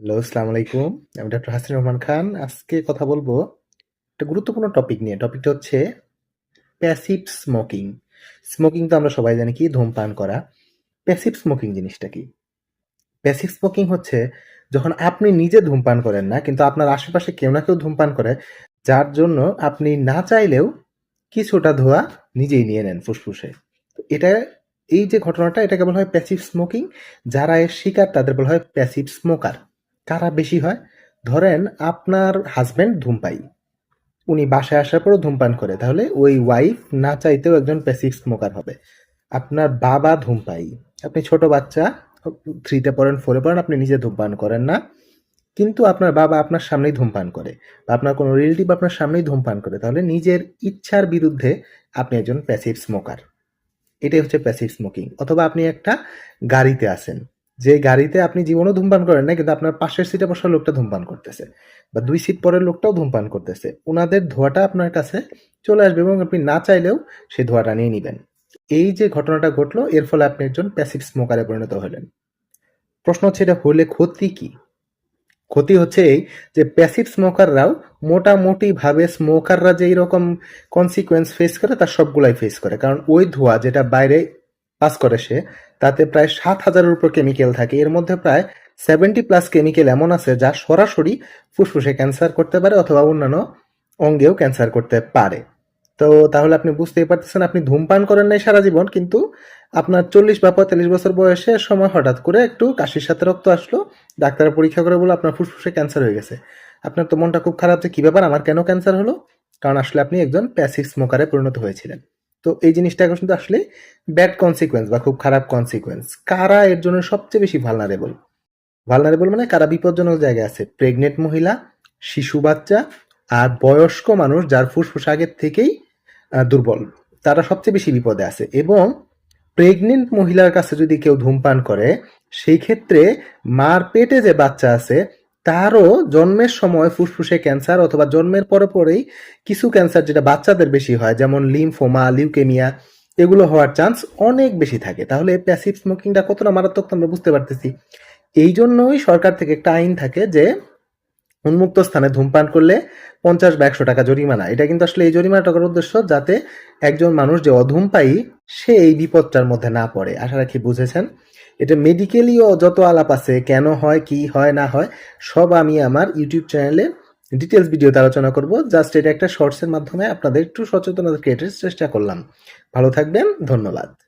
Hello, আসসালামু আলাইকুম। আমি ডক্টর হাসিন রহমান খান। আজকে কথা বলব একটা গুরুত্বপূর্ণ টপিক নিয়ে। টপিকটা হচ্ছে প্যাসিভ স্মোকিং। স্মোকিং তো আমরা সবাই জানি কি ধূমপান করা। প্যাসিভ স্মোকিং জিনিসটা কি? প্যাসিভ স্মোকিং হচ্ছে যখন আপনি নিজে ধূমপান করেন না, কিন্তু আপনার আশেপাশে কেউ না কেউ ধূমপান করে, যার জন্য আপনি না চাইলেও কিছুটা ধোঁয়া নিজেই নিয়ে নেন ফুসফুসে। এটা এই যে ঘটনাটা এটাকে বলা হয় প্যাসিভ স্মোকিং। যারা এর শিকার তাদের বলা হয় প্যাসিভ স্মোকার। কারা বেশি হয়? ধরেন আপনার হাজব্যান্ড ধূমপাই উনি বাসায় আসার পরও ধূমপান করে। তাহলে ওই ওয়াইফ না চাইতেও একজন প্যাসিভ স্মোকার হবে। আপনার বাবা ধূমপাই আপনি ছোট বাচ্চা থ্রিতে পড়েন, ফোরে পড়েন, আপনি নিজে ধূমপান করেন না। কিন্তু আপনার বাবা আপনার সামনেই ধূমপান করে বা আপনার কোনো রিলেটিভ আপনার সামনেই ধূমপান করে। তাহলে নিজের ইচ্ছার বিরুদ্ধে আপনি একজন প্যাসিভ স্মোকার। এটাই হচ্ছে প্যাসিভ স্মোকিং। অথবা আপনি একটা গাড়িতে আছেন। যে গাড়িতে আপনি জীবনেও ধূমপান করেন না কিন্তু আপনার পাশের সিটে বসা লোকটা ধূমপান করতেছে বা দুই সিট পরের লোকটাও ধূমপান করতেছে। ওনাদের ধোঁয়াটা আপনার কাছে চলে আসবে এবং আপনি না চাইলেও সেই ধোঁয়াটা নিয়ে নেবেন এই যে ঘটনাটা ঘটলো, এর ফলে আপনি একজন প্যাসিভ স্মোকারে পরিণত হলেন। প্রশ্ন হচ্ছে, এটা হলে ক্ষতি কি? ক্ষতি হচ্ছে এই যে প্যাসিভ স্মোকাররাও মোটামুটিভাবে স্মোকাররা যেই রকম কনসিকুয়েন্স ফেস করে, তার সবগুলাই ফেস করে। কারণ ওই ধোঁয়া যেটা বাইরে পাস করে সে, তাতে প্রায় সাত হাজারের উপর কেমিক্যাল থাকে। এর মধ্যে প্রায় 70 প্লাস কেমিক্যাল এমন আছে যা সরাসরি ফুসফুসে ক্যান্সার করতে পারে অথবা অন্যান্য অঙ্গেও ক্যান্সার করতে পারে। তো তাহলে আপনি বুঝতেই পারতেছেন, আপনি ধূমপান করেন নাই সারা জীবন, কিন্তু আপনার ৪০ বা ৪৫ বছর বয়সের সময় হঠাৎ করে একটু কাশির সাথে রক্ত আসলো। ডাক্তার পরীক্ষা করে বলল, আপনার ফুসফুসে ক্যান্সার হয়ে গেছে। আপনার তো মনটা খুব খারাপ যে কি ব্যাপার, আমার কেন ক্যান্সার হলো? কারণ আসলে আপনি একজন প্যাসিভ স্মোকারে পরিণত হয়েছিলেন। তো এই জিনিসটা কিন্তু আসলে ব্যাড কনসিকুয়েন্স বা খুব খারাপ কনসিকুয়েন্স। কারা এর জন্য সবচেয়ে বেশি ভালনারেবল? ভালনারেবল মানে কারা বিপজ্জনক জায়গায় আছে? প্রেগনেন্ট মহিলা, শিশু বাচ্চা আর বয়স্ক মানুষ যার ফুসফুস আগের থেকেই দুর্বল। তারা সবচেয়ে বেশি বিপদে আছে এবং প্রেগনেন্ট মহিলার কাছে যদি কেউ ধূমপান করে সেই ক্ষেত্রে মার পেটে যে বাচ্চা আছে তারও জন্মের সময় ফুসফুসে ক্যান্সার অথবা জন্মের পরে পরেই কিছু ক্যান্সার যেটা বাচ্চাদের বেশি হয়, যেমন লিমফোমা, লিউকেমিয়া, এগুলো হওয়ার চান্স অনেক বেশি থাকে। তাহলে প্যাসিভ স্মোকিংটা কতটা মারাত্মক আমরা বুঝতে পারতেছি। এই জন্যই সরকার থেকে একটা আইন থাকে যে উন্মুক্ত স্থানে ধূমপান করলে ৫০ বা ১০০ টাকা জরিমানা। এটা কিন্তু আসলে এই জরিমানাটা করার উদ্দেশ্য যাতে একজন মানুষ যে অধূমপায়ী সে এই বিপদটার মধ্যে না পড়ে। আশা রাখি বুঝেছেন। এটা মেডিকেলিও যত আলাপ আছে কেন হয়, কি হয় না হয় সব আমি আমার ইউটিউব চ্যানেলে ডিটেলস ভিডিওতে আলোচনা করব। জাস্ট এটা একটা শর্টস এর মাধ্যমে আপনাদের একটু সচেতনতা ক্রিয়েটের চেষ্টা করলাম। ভালো থাকবেন। ধন্যবাদ।